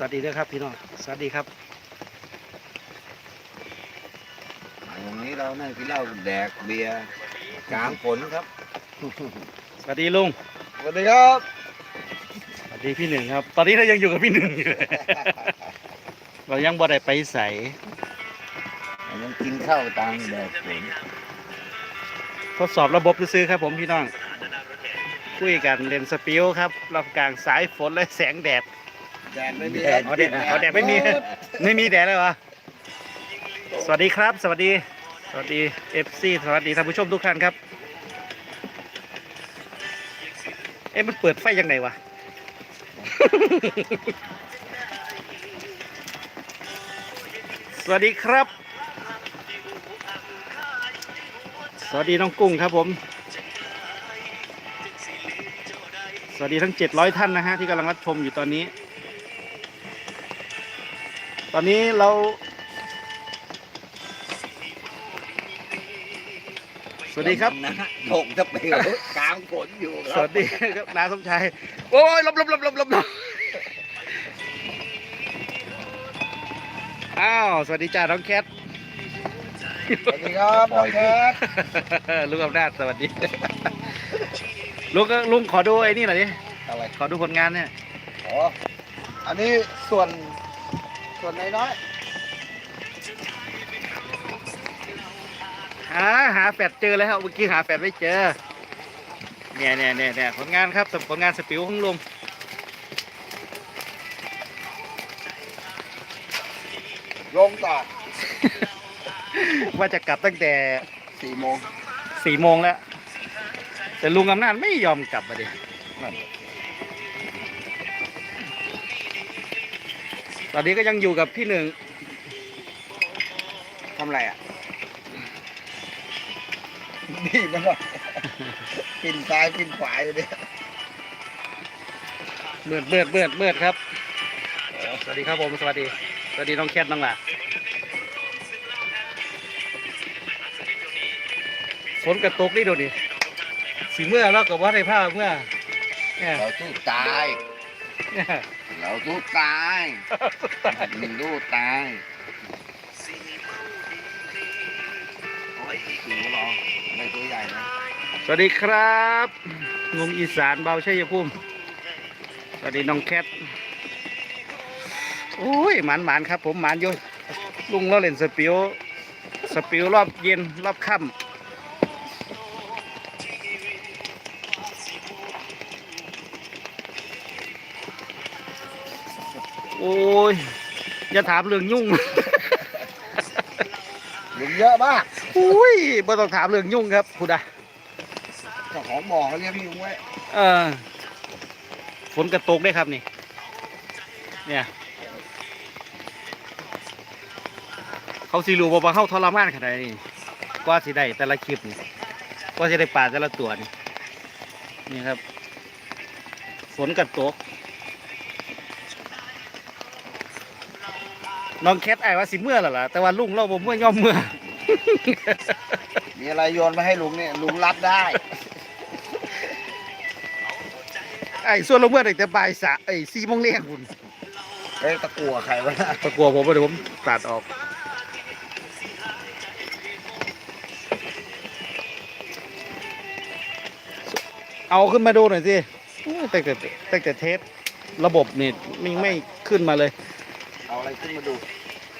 สวัสดีด้วยครับพี่น้อง สวัสดีครับ ตรงนี้เรานั่งกินเหล้าแดกเบียร์กลางฝนครับสวัสดีลุง สวัสดีครับ สวัสดีพี่หนึ่งครับ ตอนนี้เรายังอยู่กับพี่หนึ่งอยู่เรายังบ่ได้ไปใส่ยังกินข้าวตามแดกฝนทดสอบระบบซื้อๆครับผมพี่น้อง คุยกันเล่นสปิลครับรับกลางสายฝนและแสงแดด แดดไม่มีอ๋อแดดอ๋อแดดไม่มี ไม่มีแดดเลยวะสวัสดีครับ สวัสดี สวัสดีเอฟซีสวัสดีท่านผู้ชมทุกท่านครับ เอ๊ะมันเปิดไฟยังไงวะ สวัสดีครับ สวัสดีน้องกุ้งครับผม สวัสดีทั้ง 700 ท่านนะฮะที่กำลังรับชมอยู่ตอนนี้ ตอนนี้เรา สวัสดีครับ นะถกตะเปียวกลางฝนอยู่คสรับวัสดีครับนาสมชาย โอ้ยหลบหลบหลบหลบหลบหลบอ้าว สวัสดีจ้าน้องแคท สวัสดีครับพ่อแคทลุงอำนาจสวัสดี ลุงก็ลุงขอดูไอ้นี่หน่อยดิ อะไรขอดูผลงานเนี่ยอ๋ออันนี้ส่วน ส่วนน้อยหาหาแฟดเจอแล้วเมื่อกี้หาแฟดไม่เจอ เนี่ยเนี่ยเนี่ยเนี่ยผลงานครับผลงานสปิวของลุงๆลงต่อ ว่าจะกลับตั้งแต่สี่โมงสี่โมงแล้ว แต่ลุงอำนาจไม่ยอมกลับมาดินั่น อนนี้ก็ยังอยู่กับพี่หนึ่งทำไรอะนี่มันก็ปินซ้ายปินขวาอยู่เนี่ยเบิดเบิดเบิดเบิดครับโอ้สวัสดีครับผม สวัสดี สวัสดีน้องแคทน้องหล่ะฝนกระตกนี่ดูดิสีเมื่อแล้วกับว่าในผ้าเมื่อเนี่ยเราสู้ตาย เนี่ย เราสู้ตายมึงสู้ตายโอ้ยหิวรอได้ตัวใหญ่นะสวัสดีครับงมอีสานเบาชัยภูมิสวัสดีน้องแคทโอ้ยหมานหมานครับ ผมหมานอยู่ลุงเราเล่นสปิวสปิวรอบเย็นรอบค่ำ ยอย่าถามเรื่องยุ่งยุงเยอะมากอุ้ยไม่ต้องถามเรื่องยุ่งครับคุณอะเจ้าของบ่อเขาเลี้ยงยุงไว้เออฝนกระตกได้ครับนี่ เนี่ย เขาสิรู้บ่ว่าเขาทรมานขนาดนี้กว่าสิได้แต่ละคลิปนี่กว่าสิได้ปลาแต่ละตัวนี่นี่ครับฝนกระตก น้องแคทไอ้ายว่าสิเมื่อแล้วล่ะแต่ว่าลุงเราบ่เมื่อย่อมเมื่อ มีอะไรโยนมาให้ลุงเนี่ยลุงรับได้ไอ้ส่วนเราเมื่อตั้งแต่บ่ายสามไอ้สี่โมงเรียงคุณเอ้ยตะกัวใครวะน่ะตะกัวผมว่าเดี๋ยวผมตัดออกเอาขึ้นมาดูหน่อยสิอู้ตั้งแต่ตั้งแต่เทสระบบนี่ไม่ไม่ขึ้นมาเลย เอาอะไรขึ้นมาดู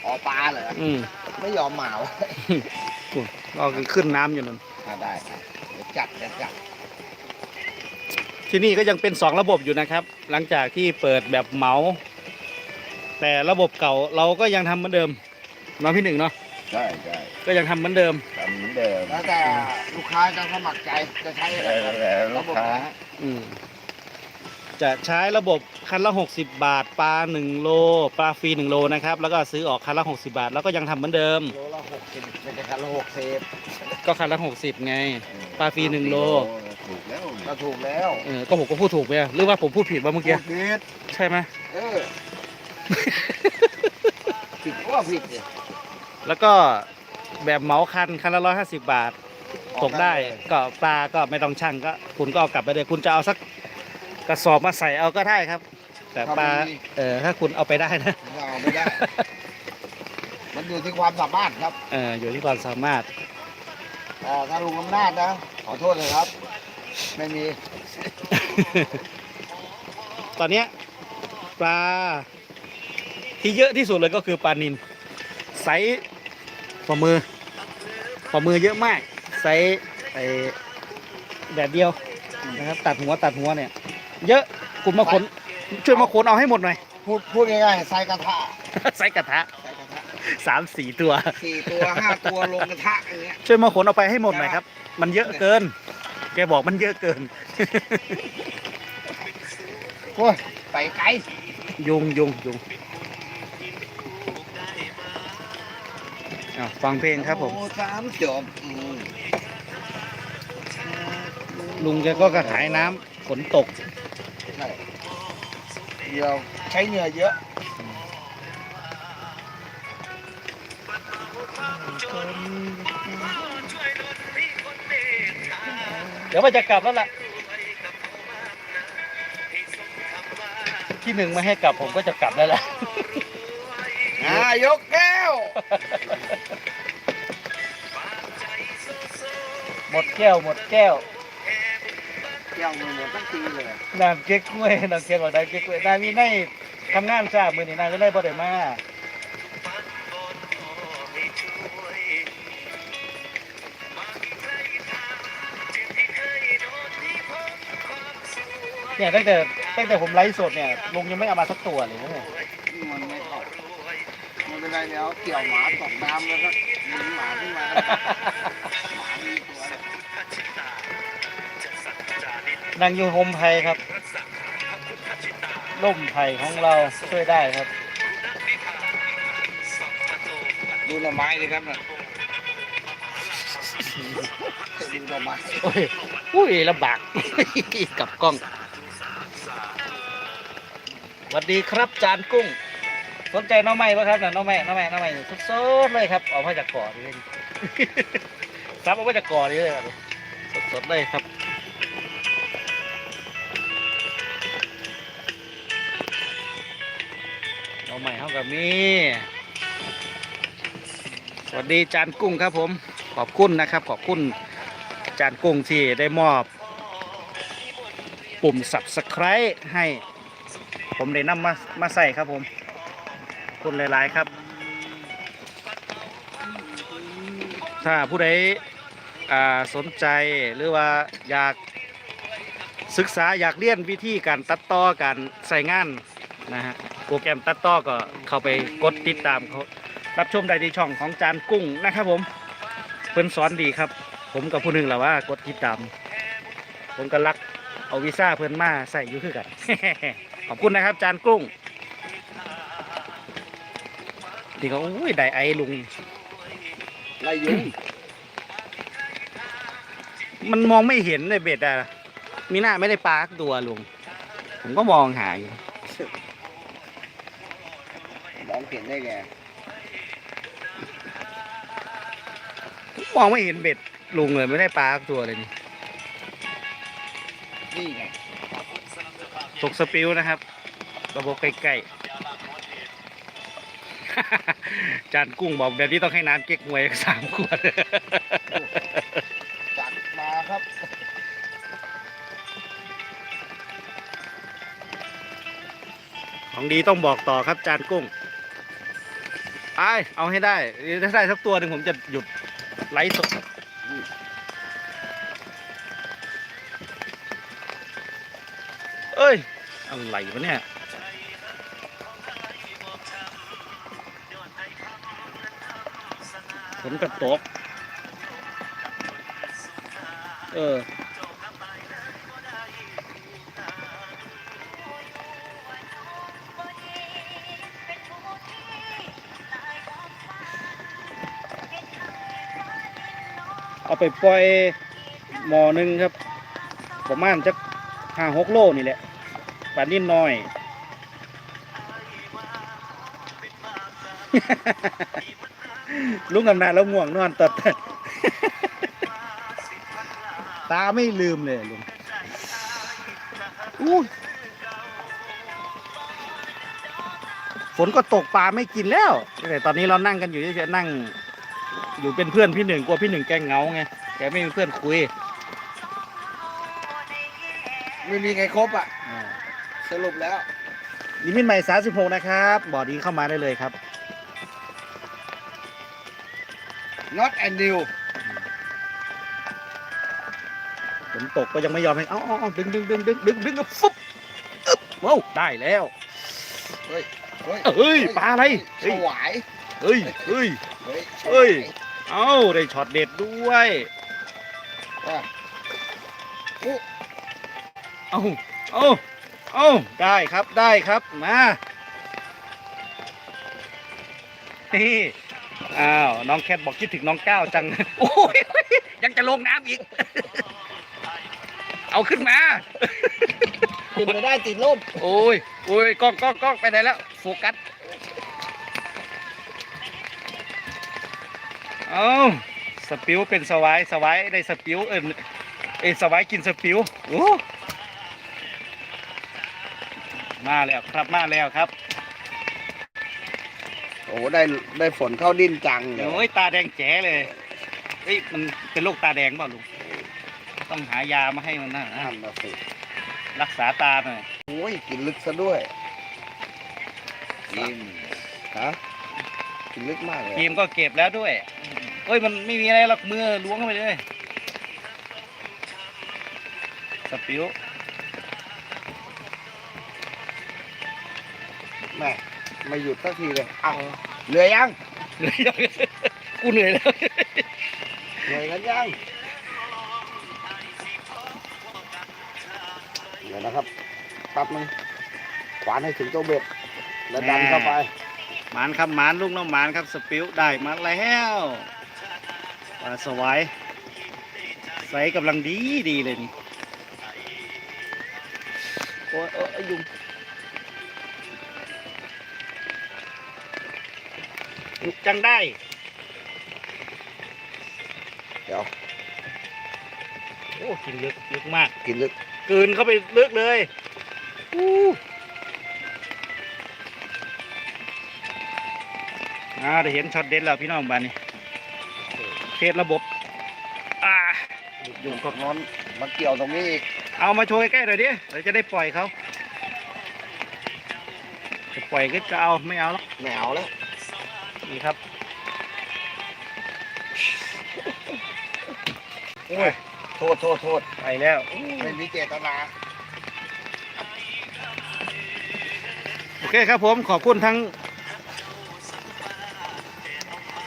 อ๋อปลาเหรออืมไม่ยอมหมาวก็ขึ้นน้ำอยู่นั่นอ่าได้ครับเดี๋ยวจัดเดี๋ยวจัดที่นี่ก็ยังเป็นสองระบบอยู่นะครับ หลังจากที่เปิดแบบเหมา แต่ระบบเก่าเราก็ยังทำเหมือนเดิมเน้องพี่หนึ่งเนาะใช่ใช่ก็ยังทำเหมือนเดิม ทำเหมือนเดิมแล้วแต่ลูกค้าจะสมัครใจจะใช้อะไรลูกค้า อืม จะใช้ระบบคันละ 60 บาท ปลา 1 โล ปลาฟรี 1 โลนะครับ แล้วก็ซื้อออกคันละ 60 บาท แล้วก็ยังทำเหมือนเดิม โลละหกสิบเป็นคันละหกสิบก็คันละ 60 ไง ปลาฟรีหนึ่งโล ถูกแล้วก็ถูกแล้วเออ ก็ผมก็พูดถูกไปอะหรือว่าผมพูดผิดว่าเมื่อกี้ ผิดใช่ไหม เออ ผิดก็ผิดเนี่ยแล้วก็แบบเหมาคัน คันละ 150 บาท ตกได้ ก็ปลาก็ไม่ต้องชั่งก็ คุณก็เอากลับไปเลย คุณจะเอาสัก กระสอบมาใส่เอาก็ได้ครับแต่แต่ปลาเออถ้าคุณเอาไปได้นะเราเอาไม่ได้ มันอยู่ที่ความสามารถครับเอออยู่ที่ความสามารถแต่ถ้าลุงอำนาจนะ ขอโทษเลยครับ ไม่มี ตอนเนี้ยปลาที่เยอะที่สุดเลยก็คือปลานินไซส์ฝ่ามือฝ่ามือเยอะมากไซส์ไอแบบเดียวนะครับตัดหัวตัดหัวเนี่ย เยอะคุณมาขนช่วยมาขนเอาให้หมดหน่อย พูดพูดง่ายๆใส่กระทะไซส์กระทะใส่กระทะสามสี่ตัว สี่ตัวห้าตัวลงกระทะอย่างเงี้ย ช่วยมาขนเอาไปให้หมดหน่อยครับ มันเยอะเกิน แกบอกมันเยอะเกินโอ้ยไปไกลยุงยุงยุงอะฟังเพลงครับผม โอ้สามจบอืมลุงแกก็กระหายน้ำฝนตกใช่ เดียวใช้เหงื่อเยอะเดี๋ยวมันจะกลับแล้วล่ะ ที่หนึ่งไม่ให้กลับผมก็จะกลับแล้วล่ะ อ่ายกแก้ว หมดแก้วหมดแก้ว แก้วมือหมดตั้งทีเลยน้ำเก๊กกล้วยน้ำเก๊กบอกได้เก๊กกล้วยนายมีในทำงานจ้ามือนี่นายก็ได้บ่ได้มาเนี่ยตั้งแต่ตั้งแต่ผมไลฟ์สดเนี่ยลุงยังไม่เอามาสักตัวเลยนะเนี่ยมันไม่เข้าไม่เป็นไรเดี๋ยวเกี่ยวหมาตกน้ำแล้วก็หนีหมาขึ้นมาหมา นางอยู่โฮมไทยครับล่มไผ่ของเราช่วยได้ครับ ดูหน่อไม้เลยครับน่ะดูหน่อไม้โอ้ยอุ้ยลำบาก กับกล้องสวัสดีครับจานกุ้ง สนใจน้องใหม่ปะครับน่ะน้องใหม่น้องใหม่น้องใหม่สดๆเลยครับออกมาจากก่อนี่เลยครับออกมาจากก่อนี่เลยครับสดๆเลยครับ ใหม่เท่ากับมีสวัสดีจานกุ้งครับผม ขอบคุณนะครับ ขอบคุณจานกุ้งที่ได้มอบ ปุ่ม subscribe ให้ ผมได้นำมามาใส่ครับผมคุณหลาย ๆ ครับ ถ้าผู้ใดสนใจหรือว่าอยากศึกษาอยากเรียนวิธีการตัดต่อการใส่งานนะฮะ โปรแกรมตัดต่อก็เข้าไปกดติดตามเขารับชมได้ที่ช่องของจานกุ้งนะครับผมเพิ่นสอนดีครับ ผมกับผู้หนึ่งแหละว่ากดติดตาม ผมก็รักเอาวีซ่าเพิ่นมาใส่อยู่คือกัน ขอบคุณนะครับ จานกุ้งดีก็อุ้ยได้ไอ้ลุงไล่ยุงมันมองไม่เห็นเลยเบ็ดอะมีหน้าไม่ได้ปลากตัวลุงผมก็มองหาอยู่ องเห็นได้ไงมองไม่เห็นเบ็ดลุงเลยไม่ได้ปลาสักตัวเลยนี่นี่ไงตกสปิวนะครับ ระบบใกล้ๆ จานกุ้งบอกแบบนี้ต้องให้น้ำเก๊กงวยสามขวดจัดมาครับของดีต้องบอกต่อครับจานกุ้ง ไอายเอาให้ได้ถ้าได้สักตัวหนึ่งผมจะหยุดไลฟ์สดเอ้ยอะไรวะเนี่ยฝนกระตกเออ ไปปล่อยหมอหนึ่งครับ ประมาณจักห้าหกโลนี่แหละปลานิ่นน้อย ลุงกำนาแล้วง่วงนอนตัดตาไม่ลืมเลยลุงอู้ฝนก็ตกปลาไม่กินแล้วแต่ตอนนี้เรานั่งกันอยู่เฉยๆนั่ง อยู่เป็นเพื่อนพี่หนึ่งกลัวพี่หนึ่งแกเหงาไงแกไม่มีเพื่อนคุยไม่มีใครครบอะสรุปแล้วลิมิตใหม่สามสิบหกนะครับบอร์ดนี้เข้ามาได้เลยครับ not and new ฝนตกก็ยังไม่ยอมให้ เอ้าเอาเอาดึงดึงดึงดึงดึงดึงดึงฟุ๊บอึ๊บว้าวได้แล้ว เฮ้ยเอ้ยปลาอะไรสเฮ้ยวายเฮ้ยเฮ้ย เฮ้ยเฮ้ย เอ้าได้ช็อตเด็ดด้วยอะเอ้าเอ้าเอ้าได้ครับได้ครับมานี่อ้าวน้องแคทบอกคิดถึงน้องก้าวจัง โอ้ยยังจะลงน้ำอีก เอาขึ้นมาติดไม่ได้ติดล่มโอ้ยโอ้ยกล้องกล้องกล้องไปไหนแล้ว โฟกัส เอาสปิวเป็นสวายสวายได้สปิวเออเอยสวายกินสปิวโอ้มาแล้วครับมาแล้วครับโอ้โหได้ได้ฝนเข้าดิ้นจังเลยโอ้ยตาแดงแจ๋เลยเฮ้ยมันเป็นโรคตาแดงเปล่าลุงต้องหายามาให้มันนะนั่นนะสิรักษาตาหน่อยโอ้ยกินลึกซะด้วยกินฮะกินลึกมากเลยทีมก็เก็บแล้วด้วย เฮ้ยมันไม่มีอะไรหรอกมือล้วงเข้าไปเลยสปิวแม่ไม่หยุดสักทีเลยอ้าวเหนื่อยยังเหนื่อยยังกูเหนื่อยแล้วเหนื่อยกันยังเดี๋ยวนะครับแปั๊บนึงขวานให้ถึงตัวเบ็ดแล้วดันเข้าไปหมานครับหมานลูกน้องหมานครับสปิวได้มาแล้ว ปลาสวายใสกำลังดีดีเลยนี่โอ้ยโอ้ยโอ้ยยุงจังได้ เดี๋ยว โอ้กินลึกลึกมากกินลึกกลืนเข้าไปลึกเลยอู้อ่าได้เห็นช็อตเด็ดแล้วพี่น้องบ้านนี้ เทสระบบ อ่ายุงกดนอนมาเกี่ยวตรงนี้อีก เอามาโชว์ใกล้ๆหน่อยดิเราจะได้ปล่อยเขาจะปล่อยก็จะเอาไม่เอาหรอกแหนวแล้วนี่ครับโอ้ยโทษโทษโทษไปแล้วไม่มีเจตนาโอเคครับผมขอบคุณทั้ง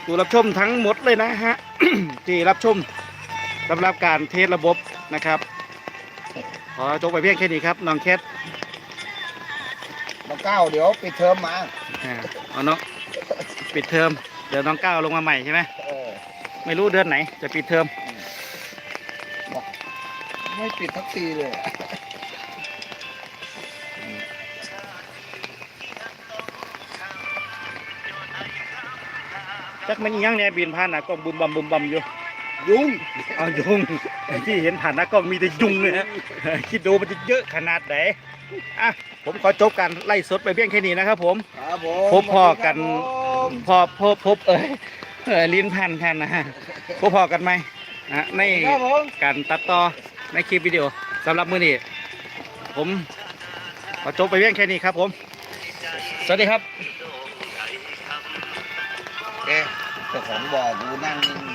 ผู้รับชมทั้งหมดเลยนะฮะ ที่รับชมสำหรับการเทสระบบนะครับ ขอจบไปเพียงแค่นี้ครับน้องแคทมาเก้าเดี๋ยวปิดเทอมมาอ่าเอาน้องปิดเทอมเดี๋ยวน้องก้าวลงมาใหม่ใช่ไหมเออไม่รู้เดือนไหนจะปิดเทอม ไม่ปิดทักทีเลย จักมันอิหยังเนี่ยบินผ่านหน้ากล้องบุมบัมบุมบัมอยู่ ยุงเอายุงที่เห็นผ่านหน้ากล้องมีแต่ยุงเลยฮะคิดดูมันจะเยอะขนาดไหนอะผมขอจบการไล่สดไปเพียงแค่นี้นะครับผม ครับผมพบพ่อกันครับผมพอพบพบเอ้ยเออลิ้นพันพันนะฮะพบพอกันไหมนะในครับผมการตัดต่อในคลิปวิดีโอสำหรับมือนี้ผมขอจบไปเพียงแค่นี้ครับผม สวัสดีครับเอ๊ะ เจ้าของบ่อกูนั่งนิ่ง